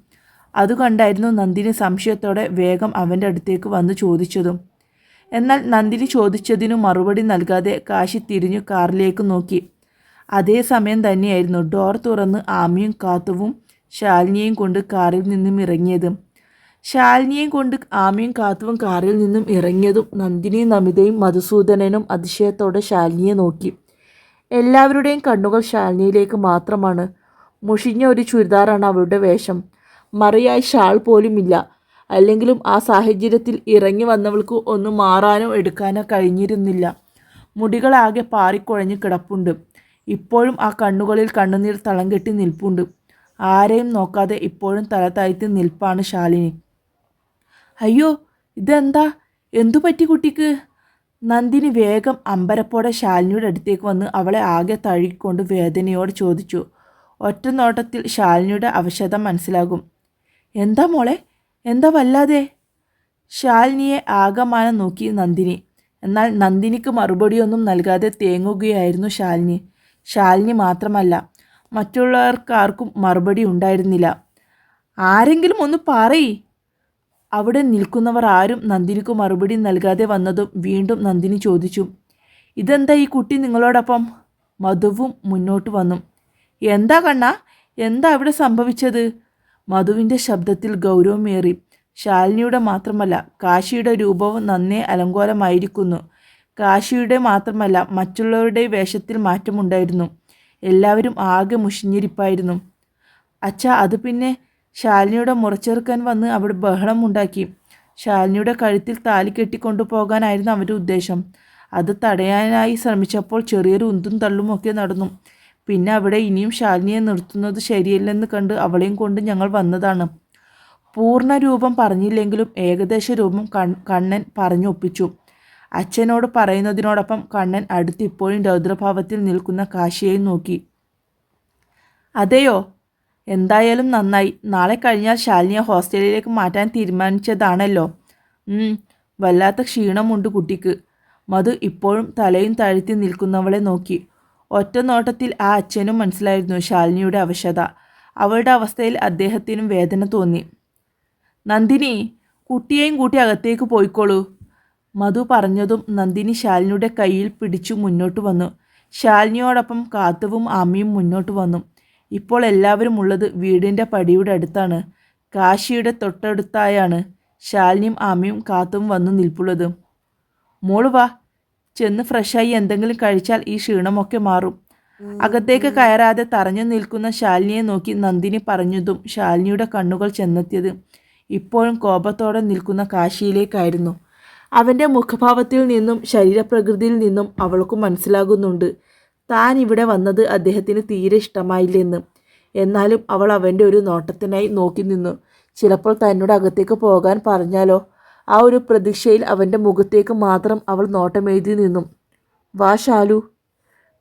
അത് കണ്ടായിരുന്നു നന്ദിനി സംശയത്തോടെ വേഗം അവന്റെ അടുത്തേക്ക് വന്ന് ചോദിച്ചതും. എന്നാൽ നന്ദിനി ചോദിച്ചതിനു മറുപടി നൽകാതെ കാശി തിരിഞ്ഞു കാറിലേക്ക് നോക്കി. അതേ സമയം തന്നെയായിരുന്നു ഡോർ തുറന്ന് ആമിയും കാത്തുവും ശാലിനിയെയും കൊണ്ട് കാറിൽ നിന്നും ഇറങ്ങിയതും. ശാലിനിയെയും കൊണ്ട് ആമിയും കാത്തുവും കാറിൽ നിന്നും ഇറങ്ങിയതും നന്ദിനിയും നമിതയും മധുസൂദനനും അതിശയത്തോടെ ശാലിനിയെ നോക്കി. എല്ലാവരുടെയും കണ്ണുകൾ ശാലിനിയിലേക്ക് മാത്രമാണ്. മുഷിഞ്ഞ ഒരു ചുരിദാറാണ് അവളുടെ വേഷം. മറിയായി ഷാൾ പോലുമില്ല. അല്ലെങ്കിലും ആ സാഹചര്യത്തിൽ ഇറങ്ങി വന്നവൾക്ക് ഒന്ന് മാറാനോ എടുക്കാനോ കഴിഞ്ഞിരുന്നില്ല. മുടികളാകെ പാറിക്കുഴഞ്ഞ് കിടപ്പുണ്ട്. ഇപ്പോഴും ആ കണ്ണുകളിൽ കണ്ണുനീർ തളം കെട്ടി നിൽപ്പുണ്ട്. ആരെയും നോക്കാതെ ഇപ്പോഴും തല താഴ്ത്തി നിൽപ്പാണ് ശാലിനി. അയ്യോ ഇതെന്താ? എന്തു പറ്റി കുട്ടിക്ക്? നന്ദിനി വേഗം അമ്പരപ്പോടെ ശാലിനിയുടെ അടുത്തേക്ക് വന്ന് അവളെ ആകെ തഴുകിക്കൊണ്ട് വേദനയോട് ചോദിച്ചു. ഒറ്റ നോട്ടത്തിൽ ശാലിനിയുടെ അവശത മനസ്സിലാകും. എന്താ മോളെ? എന്താ വല്ലാതെ? ശാലിനിയെ ആകമാനം നോക്കി നന്ദിനി. എന്നാൽ നന്ദിനിക്ക് മറുപടിയൊന്നും നൽകാതെ തേങ്ങുകയായിരുന്നു ശാലിനി. ശാലിനി മാത്രമല്ല മറ്റുള്ളവർക്കാർക്കും മറുപടി ഉണ്ടായിരുന്നില്ല. ആരെങ്കിലും ഒന്ന് പറയ്. അവിടെ നിൽക്കുന്നവർ ആരും നന്ദിനിക്ക് മറുപടി നൽകാതെ വന്നതും വീണ്ടും നന്ദിനി ചോദിച്ചു ഇതെന്താ ഈ കുട്ടി നിങ്ങളോടൊപ്പം? മധുവും മുന്നോട്ട് വന്നു എന്താ കണ്ണ? എന്താ അവിടെ സംഭവിച്ചത്? മധുവിന്റെ ശബ്ദത്തിൽ ഗൗരവമേറി. ശാലിനിയുടെ മാത്രമല്ല കാശിയുടെ രൂപവും നന്നേ അലങ്കോലമായിരിക്കുന്നു. കാശിയുടെ മാത്രമല്ല മറ്റുള്ളവരുടെ വേഷത്തിൽ മാറ്റമുണ്ടായിരുന്നു. എല്ലാവരും ആകെ മുഷിഞ്ഞിരിപ്പായിരുന്നു. അച്ഛ അത് പിന്നെ ശാലിനിയുടെ മുറച്ചേർക്കാൻ വന്ന് അവിടെ ബഹളമുണ്ടാക്കി ശാലിനിയുടെ കഴുത്തിൽ താലി കെട്ടിക്കൊണ്ടു പോകാനായിരുന്നു അവരുടെ ഉദ്ദേശം. അത് തടയാനായി ശ്രമിച്ചപ്പോൾ ചെറിയൊരു ഉന്തും തള്ളുമൊക്കെ നടന്നു. പിന്നെ അവിടെ ഇനിയും ശാലിനിയെ നിർത്തുന്നത് ശരിയല്ലെന്ന് കണ്ട് അവളെയും കൊണ്ട് ഞങ്ങൾ വന്നതാണ്. പൂർണ രൂപം പറഞ്ഞില്ലെങ്കിലും ഏകദേശ രൂപം കണ്ണൻ പറഞ്ഞൊപ്പിച്ചു അച്ഛനോട് പറയുന്നതിനോടൊപ്പം കണ്ണൻ അടുത്തിപ്പോഴും രൗദ്രഭാവത്തിൽ നിൽക്കുന്ന കാശിയെയും നോക്കി. അതെയോ? എന്തായാലും നന്നായി. നാളെ കഴിഞ്ഞാൽ ശാലിനിയെ ഹോസ്റ്റലിലേക്ക് മാറ്റാൻ തീരുമാനിച്ചതാണല്ലോ. വല്ലാത്ത ക്ഷീണമുണ്ട് കുട്ടിക്ക്. മധു ഇപ്പോഴും തലയും താഴ്ത്തി നിൽക്കുന്നവളെ നോക്കി. ഒറ്റ നോട്ടത്തിൽ ആ അച്ഛനും മനസ്സിലായിരുന്നു ശാലിനിയുടെ അവശത. അവളുടെ അവസ്ഥയിൽ അദ്ദേഹത്തിനും വേദന തോന്നി. നന്ദിനി കുട്ടിയെയും കൂട്ടി അകത്തേക്ക് പോയിക്കോളൂ മധു പറഞ്ഞതും നന്ദിനി ശാലിനിയുടെ കയ്യിൽ പിടിച്ചു മുന്നോട്ട് വന്നു. ശാലിനിയോടൊപ്പം കാത്തുവും ആമിയും മുന്നോട്ട് വന്നു. ഇപ്പോൾ എല്ലാവരും ഉള്ളത് വീടിന്റെ പടിയുടെ അടുത്താണ്. കാശിയുടെ തൊട്ടടുത്തായാണ്. ശാലിനിയും ആമിയും കാത്തും വന്നു നിൽപ്പുള്ളത്. മോൾ വാ ചെന്ന് ഫ്രഷായി എന്തെങ്കിലും കഴിച്ചാൽ ഈ ക്ഷീണമൊക്കെ മാറും. അകത്തേക്ക് കയറാതെ തറഞ്ഞു നിൽക്കുന്ന ശാലിനിയെ നോക്കി നന്ദിനി പറഞ്ഞതും ശാലിനിയുടെ കണ്ണുകൾ ചെന്നെത്തിയത് ഇപ്പോഴും കോപത്തോടെ നിൽക്കുന്ന കാശിയിലേക്കായിരുന്നു. അവന്റെ മുഖഭാവത്തിൽ നിന്നും ശരീരപ്രകൃതിയിൽ നിന്നും അവൾക്ക് മനസ്സിലാകുന്നുണ്ട്. താൻ ഇവിടെ വന്നത് അദ്ദേഹത്തിന് തീരെ ഇഷ്ടമായില്ലെന്ന്. എന്നാലും അവൾ അവന്റെ ഒരു നോട്ടത്തിനായി നോക്കി നിന്നു. ചിലപ്പോൾ തന്നോട് അകത്തേക്ക് പോകാൻ പറഞ്ഞാലോ? ആ ഒരു പ്രതീക്ഷയിൽ അവന്റെ മുഖത്തേക്ക് മാത്രം അവൾ നോട്ടമെഴുതി നിന്നു. വാ ശാലു.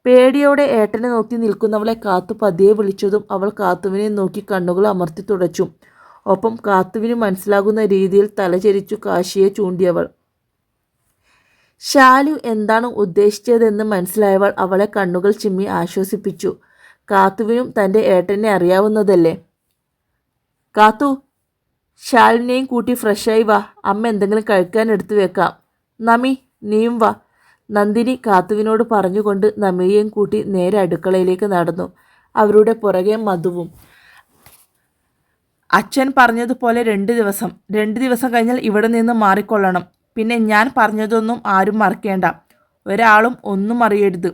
പേടിയോടെ ഏട്ടനെ നോക്കി നിൽക്കുന്നവളെ കാത്തു പതിയെ വിളിച്ചതും അവൾ കാത്തുവിനെ നോക്കി കണ്ണുകൾ അമർത്തി തുടച്ചു. ഒപ്പം കാത്തുവിന് മനസ്സിലാകുന്ന രീതിയിൽ തലചരിച്ചു കാശിയെ ചൂണ്ടിയവൾ. ശാലു എന്താണ് ഉദ്ദേശിച്ചതെന്ന് മനസ്സിലായവൾ അവളെ കണ്ണുകൾ ചിമ്മി ആശ്വസിപ്പിച്ചു. കാത്തുവിനും തന്റെ ഏട്ടനെ അറിയാവുന്നതല്ലേ? കാത്തു ശാലിനെയും കൂട്ടി ഫ്രഷായി വാ. അമ്മ എന്തെങ്കിലും കഴിക്കാൻ എടുത്തു വെക്കാം. നമി നീയും വാ. നന്ദിനി കാത്തുവിനോട് പറഞ്ഞുകൊണ്ട് നമിയെയും കൂട്ടി നേരെ അടുക്കളയിലേക്ക് നടന്നു. അവരുടെ പുറകെ മധുവും. അച്ഛൻ പറഞ്ഞതുപോലെ രണ്ട് ദിവസം. രണ്ട് ദിവസം കഴിഞ്ഞാൽ ഇവിടെ നിന്ന് മാറിക്കൊള്ളണം. പിന്നെ ഞാൻ പറഞ്ഞതൊന്നും ആരും മറക്കേണ്ട. ഒരാളും ഒന്നും അറിയരുത്.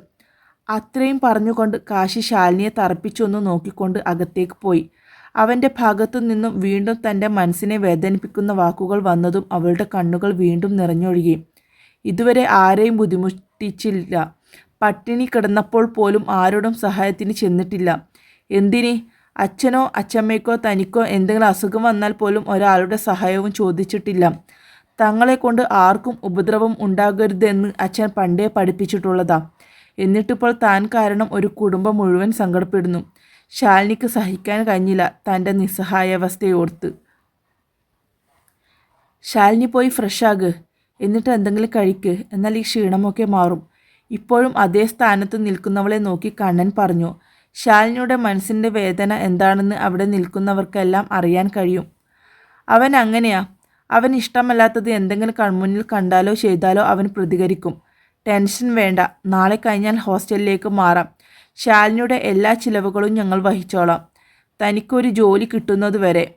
അത്രയും പറഞ്ഞുകൊണ്ട് കാശി ശാലിനിയെ തറപ്പിച്ചൊന്ന് നോക്കിക്കൊണ്ട് അകത്തേക്ക് പോയി. അവന്റെ ഭാഗത്തു നിന്നും വീണ്ടും തന്റെ മനസ്സിനെ വേദനിപ്പിക്കുന്ന വാക്കുകൾ വന്നതും അവളുടെ കണ്ണുകൾ വീണ്ടും നിറഞ്ഞൊഴുകി. ഇതുവരെ ആരെയും ബുദ്ധിമുട്ടിച്ചില്ല. പട്ടിണി കിടന്നപ്പോൾ പോലും ആരോടും സഹായത്തിന് ചെന്നിട്ടില്ല. എന്തിന്? അച്ഛനോ അച്ചമ്മയ്ക്കോ തനിക്കോ എന്തെങ്കിലും അസുഖം വന്നാൽ പോലും ഒരാളുടെ സഹായവും ചോദിച്ചിട്ടില്ല. തങ്ങളെ കൊണ്ട് ആർക്കും ഉപദ്രവം ഉണ്ടാകരുതെന്ന് അച്ഛൻ പണ്ടേ പഠിപ്പിച്ചിട്ടുള്ളതാ. എന്നിട്ടിപ്പോൾ താൻ കാരണം ഒരു കുടുംബം മുഴുവൻ സങ്കടപ്പെടുന്നു. ശാലിനിക്ക് സഹിക്കാൻ കഴിഞ്ഞില്ല തന്റെ നിസ്സഹായാവസ്ഥയോർത്ത്. ശാലിനി പോയി ഫ്രഷാക് എന്നിട്ട് എന്തെങ്കിലും കഴിക്ക്. എന്നാൽ ഈ ക്ഷീണമൊക്കെ മാറും. ഇപ്പോഴും അതേ സ്ഥാനത്ത് നിൽക്കുന്നവളെ നോക്കി കണ്ണൻ പറഞ്ഞു ശാലിനിയുടെ മനസ്സിന്റെ വേദന എന്താണെന്ന് അവിടെ നിൽക്കുന്നവർക്കെല്ലാം അറിയാൻ കഴിയും. അവൻ അങ്ങനെയാ. അവൻ ഇഷ്ടമല്ലാത്തത് എന്തെങ്കിലും കൺമുന്നിൽ കണ്ടാലോ ചെയ്താലോ അവൻ പ്രതികരിക്കും. ടെൻഷൻ വേണ്ട. നാളെ കഴിഞ്ഞാൽ ഹോസ്റ്റലിലേക്ക് മാറാം. ശാലിനിയുടെ എല്ലാ ചിലവുകളും ഞങ്ങൾ വഹിച്ചോളാം. തനിക്കൊരു ജോലി കിട്ടുന്നതുവരെ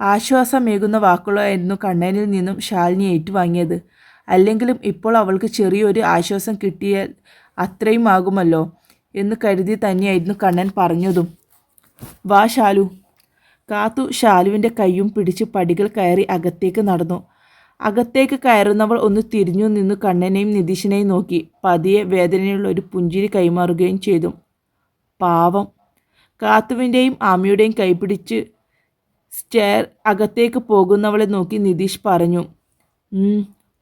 ആശ്വാസമേകുന്ന വാക്കുകളായിരുന്നു കണ്ണനിൽ നിന്നും ശാലിനി ഏറ്റുവാങ്ങിയത്. അല്ലെങ്കിലും ഇപ്പോൾ അവൾക്ക് ചെറിയൊരു ആശ്വാസം കിട്ടിയാൽ അത്രയും ആകുമല്ലോ എന്ന് കരുതി തന്നെയായിരുന്നു കണ്ണൻ പറഞ്ഞതും. വാ ശാലു. കാത്തു ശാലുവിന്റെ കൈയും പിടിച്ച് പടികൾ കയറി അകത്തേക്ക് നടന്നു. അകത്തേക്ക് കയറുന്നവൾ ഒന്ന് തിരിഞ്ഞു നിന്ന് കണ്ണനെയും നിതീഷിനെയും നോക്കി. പതിയെ വേദനയുള്ള ഒരു പുഞ്ചിരി കൈമാറുകയും ചെയ്തു. പാവം. കാത്തുവിന്റെയും ആമിയുടെയും കൈപിടിച്ച് സ്റ്റെയർ അകത്തേക്ക് പോകുന്നവളെ നോക്കി നിതീഷ് പറഞ്ഞു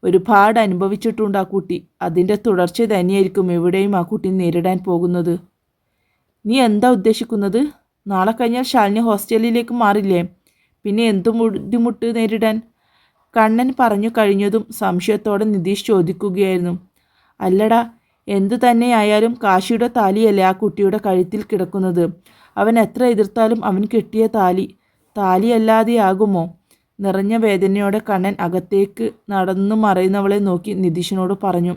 ഒരുപാട് അനുഭവിച്ചിട്ടുണ്ട് ആ കുട്ടി. അതിന്റെ തുടർച്ച തന്നെയായിരിക്കും എവിടെയും ആ കുട്ടി നേരിടാൻ പോകുന്നത്. നീ എന്താ ഉദ്ദേശിക്കുന്നത്? നാളെ കഴിഞ്ഞാൽ ശാലിനി ഹോസ്റ്റലിലേക്ക് മാറില്ലേ? പിന്നെ എന്തു ബുദ്ധിമുട്ട് നേരിടാൻ? കണ്ണൻ പറഞ്ഞു കഴിഞ്ഞതും സംശയത്തോടെ നിതീഷ് ചോദിക്കുകയായിരുന്നു അല്ലടാ എന്തു തന്നെയായാലും കാശിയുടെ താലിയല്ലേ ആ കുട്ടിയുടെ കഴുത്തിൽ കിടക്കുന്നത്? അവൻ എത്ര എതിർത്താലും അവൻ കിട്ടിയ താലി താലിയല്ലാതെയാകുമോ? നിറഞ്ഞ വേദനയോടെ കണ്ണൻ അകത്തേക്ക് നടന്നു മറയുന്നവളെ നോക്കി നിതീഷിനോട് പറഞ്ഞു.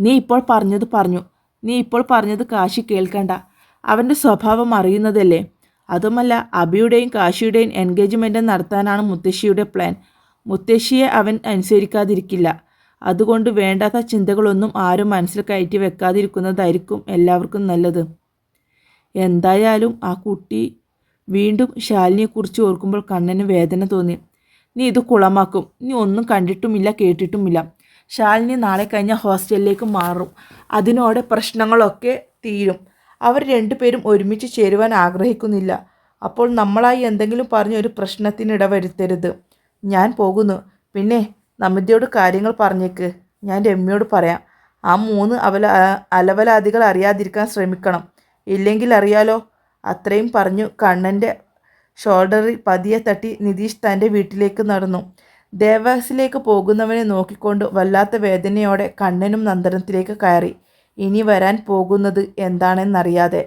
നീ ഇപ്പോൾ പറഞ്ഞത് പറഞ്ഞു. നീ ഇപ്പോൾ പറഞ്ഞത് കാശി കേൾക്കണ്ട. അവന്റെ സ്വഭാവം അറിയുന്നതല്ലേ. അതുമല്ല അബിയുടെയും കാശിയുടെയും എൻഗേജ്മെന്റ് നടത്താനാണ് മുത്തശ്ശിയുടെ പ്ലാൻ. മുത്തശ്ശിയെ അവൻ അനുസരിക്കാതിരിക്കില്ല. അതുകൊണ്ട് വേണ്ടാത്ത ചിന്തകളൊന്നും ആരും മനസ്സിൽ കയറ്റി വെക്കാതിരിക്കുന്നതായിരിക്കും എല്ലാവർക്കും നല്ലത്. എന്തായാലും ആ കുട്ടി വീണ്ടും ശാലിനിയെക്കുറിച്ച് ഓർക്കുമ്പോൾ കണ്ണന് വേദന തോന്നി. നീ ഇത് കുളമാക്കും. നീ ഒന്നും കണ്ടിട്ടുമില്ല കേട്ടിട്ടുമില്ല. ശാലിനി നാളെ കഴിഞ്ഞ ഹോസ്റ്റലിലേക്ക് മാറും. അതിനോടെ പ്രശ്നങ്ങളൊക്കെ തീരും. അവർ രണ്ടുപേരും ഒരുമിച്ച് ചേരുവാൻ ആഗ്രഹിക്കുന്നില്ല. അപ്പോൾ നമ്മളായി എന്തെങ്കിലും പറഞ്ഞ് ഒരു പ്രശ്നത്തിനിട വരുത്തരുത് ഞാൻ പോകുന്നു. പിന്നെ നമിതയോട് കാര്യങ്ങൾ പറഞ്ഞേക്ക്. ഞാൻ രമ്യയോട് പറയാം. ആ മൂന്ന് അവല അലവലാദികൾ അറിയാതിരിക്കാൻ ശ്രമിക്കണം. ഇല്ലെങ്കിൽ അറിയാലോ? അത്രയും പറഞ്ഞു കണ്ണന്റെ ഷോൾഡറിൽ പതിയെ തട്ടി നിതീഷ് തന്റെ വീട്ടിലേക്ക് നടന്നു. ദേവാസിലേക്ക് പോകുന്നവനെ നോക്കിക്കൊണ്ട് വല്ലാത്ത വേദനയോടെ കണ്ണനും നന്ദനത്തിലേക്ക് കയറി. ഇനി വരാൻ പോകുന്നത് എന്താണെന്നറിയാതെ